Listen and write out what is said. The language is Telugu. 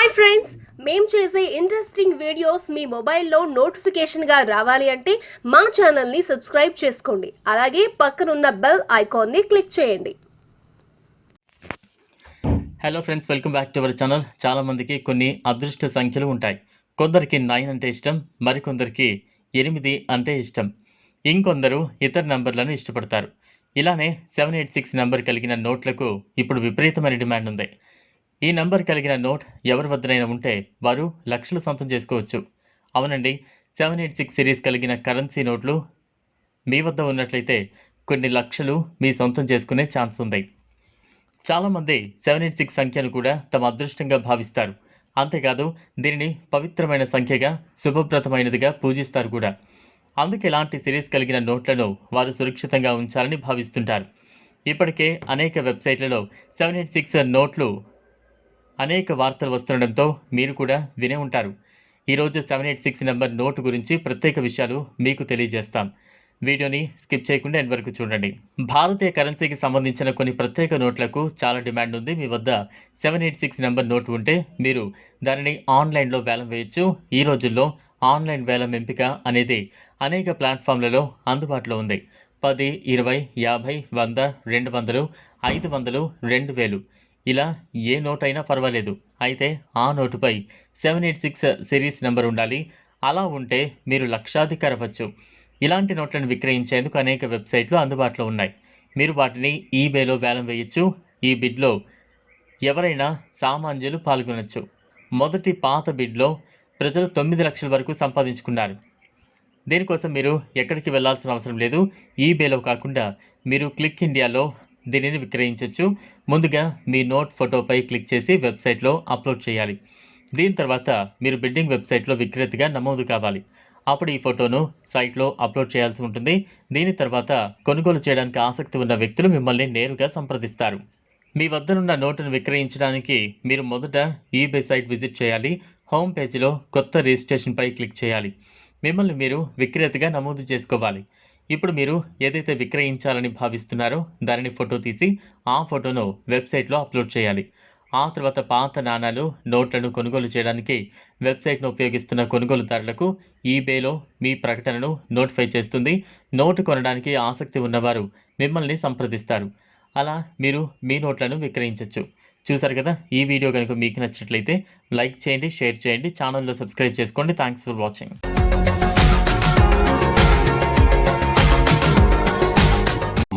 హాయ్ ఫ్రెండ్స్ మేము చేసే ఇంట్రెస్టింగ్ వీడియోస్ మీ మొబైల్లో నోటిఫికేషన్గా రావాలి అంటే మా ఛానల్ని సబ్స్క్రైబ్ చేసుకోండి. అలాగే పక్కనున్న బెల్ ఐకాన్ని క్లిక్ చేయండి. Hello friends welcome back to our channel చాలామందికి కొన్ని అదృష్ట సంఖ్యలు ఉంటాయి. కొందరికి నైన్ అంటే ఇష్టం మరికొందరికి ఎనిమిది అంటే ఇష్టం. ఇంకొందరు ఇతర నంబర్లను ఇష్టపడతారు. ఇలానే సెవెన్ ఎయిట్ సిక్స్ నెంబర్ కలిగిన నోట్లకు ఇప్పుడు విపరీతమైన డిమాండ్ ఉంది. ఈ నంబర్ కలిగిన నోట్ ఎవరి వద్దనైనా ఉంటే వారు లక్షలు సొంతం చేసుకోవచ్చు. అవునండి సెవెన్ ఎయిట్ సిక్స్ సిరీస్ కలిగిన కరెన్సీ నోట్లు మీ వద్ద ఉన్నట్లయితే కొన్ని లక్షలు మీ సొంతం చేసుకునే ఛాన్స్ ఉంది. చాలామంది సెవెన్ ఎయిట్ సిక్స్ సంఖ్యను కూడా తమ అదృష్టంగా భావిస్తారు. అంతేకాదు దీనిని పవిత్రమైన సంఖ్యగా శుభప్రదమైనదిగా పూజిస్తారు కూడా. అందుకే ఇలాంటి సిరీస్ కలిగిన నోట్లను వారు సురక్షితంగా ఉంచాలని భావిస్తుంటారు. ఇప్పటికే అనేక వెబ్సైట్లలో సెవెన్ ఎయిట్ సిక్స్ నోట్లు అనేక వార్తలు వస్తుండడంతో మీరు కూడా వినే ఉంటారు. ఈరోజు seven eight six number note గురించి ప్రత్యేక విషయాలు మీకు తెలియజేస్తాం. వీడియోని స్కిప్ చేయకుండా ఎండ్ వరకు చూడండి. భారతీయ కరెన్సీకి సంబంధించిన కొన్ని ప్రత్యేక నోట్లకు చాలా డిమాండ్ ఉంది. మీ వద్ద seven eight six number note ఉంటే మీరు దానిని ఆన్లైన్లో వేలం వేయచ్చు. ఈ రోజుల్లో ఆన్లైన్ వేలం ఎంపిక అనేది అనేక ప్లాట్ఫామ్లలో అందుబాటులో ఉంది. పది ఇరవై యాభై వంద రెండు వందలు ఐదు వందలు రెండు వేలు. ఇలా ఏ నోట్ అయినా పర్వాలేదు. అయితే ఆ నోటుపై seven eight six series number ఉండాలి. అలా ఉంటే మీరు లక్షాధికారవచ్చు అవ్వచ్చు. ఇలాంటి నోట్లను విక్రయించేందుకు అనేక వెబ్సైట్లు అందుబాటులో ఉన్నాయి. మీరు వాటిని ఈబేలో వేలం వేయచ్చు. ఈ బిడ్లో ఎవరైనా సామాన్యులు పాల్గొనవచ్చు మొదటి పాత బిడ్లో ప్రజలు తొమ్మిది లక్షల వరకు సంపాదించుకున్నారు. దీనికోసం మీరు ఎక్కడికి వెళ్ళాల్సిన అవసరం లేదు. ఈబేలో కాకుండా మీరు క్లిక్ ఇండియాలో దీనిని విక్రయించవచ్చు ముందుగా మీ నోట్ ఫోటోపై క్లిక్ చేసి వెబ్సైట్లో అప్లోడ్ చేయాలి. దీని తర్వాత మీరు బిడ్డింగ్ వెబ్సైట్లో విక్రేతగా నమోదు కావాలి. అప్పుడు ఈ ఫోటోను సైట్లో అప్లోడ్ చేయాల్సి ఉంటుంది. దీని తర్వాత కొనుగోలు చేయడానికి ఆసక్తి ఉన్న వ్యక్తులు మిమ్మల్ని నేరుగా సంప్రదిస్తారు. మీ వద్దనున్న నోటును విక్రయించడానికి మీరు మొదట ఈబే సైట్ విజిట్ చేయాలి. హోమ్ పేజీలో కొత్త రిజిస్ట్రేషన్పై క్లిక్ చేయాలి. మిమ్మల్ని మీరు విక్రేతగా నమోదు చేసుకోవాలి. ఇప్పుడు మీరు ఏదైతే విక్రయించాలని భావిస్తున్నారో దానిని ఫోటో తీసి ఆ ఫోటోను వెబ్సైట్లో అప్లోడ్ చేయాలి. ఆ తర్వాత పాత నాణాలు నోట్లను కొనుగోలు చేయడానికి వెబ్సైట్ను ఉపయోగిస్తున్న కొనుగోలుదారులకు ఈబేలో మీ ప్రకటనను నోటిఫై చేస్తుంది. నోటు కొనడానికి ఆసక్తి ఉన్నవారు మిమ్మల్ని సంప్రదిస్తారు. అలా మీరు మీ నోట్లను విక్రయించవచ్చు చూసారు కదా? ఈ వీడియో కనుక మీకు నచ్చినట్లయితే లైక్ చేయండి షేర్ చేయండి ఛానల్లో సబ్స్క్రైబ్ చేసుకోండి. Thanks for watching.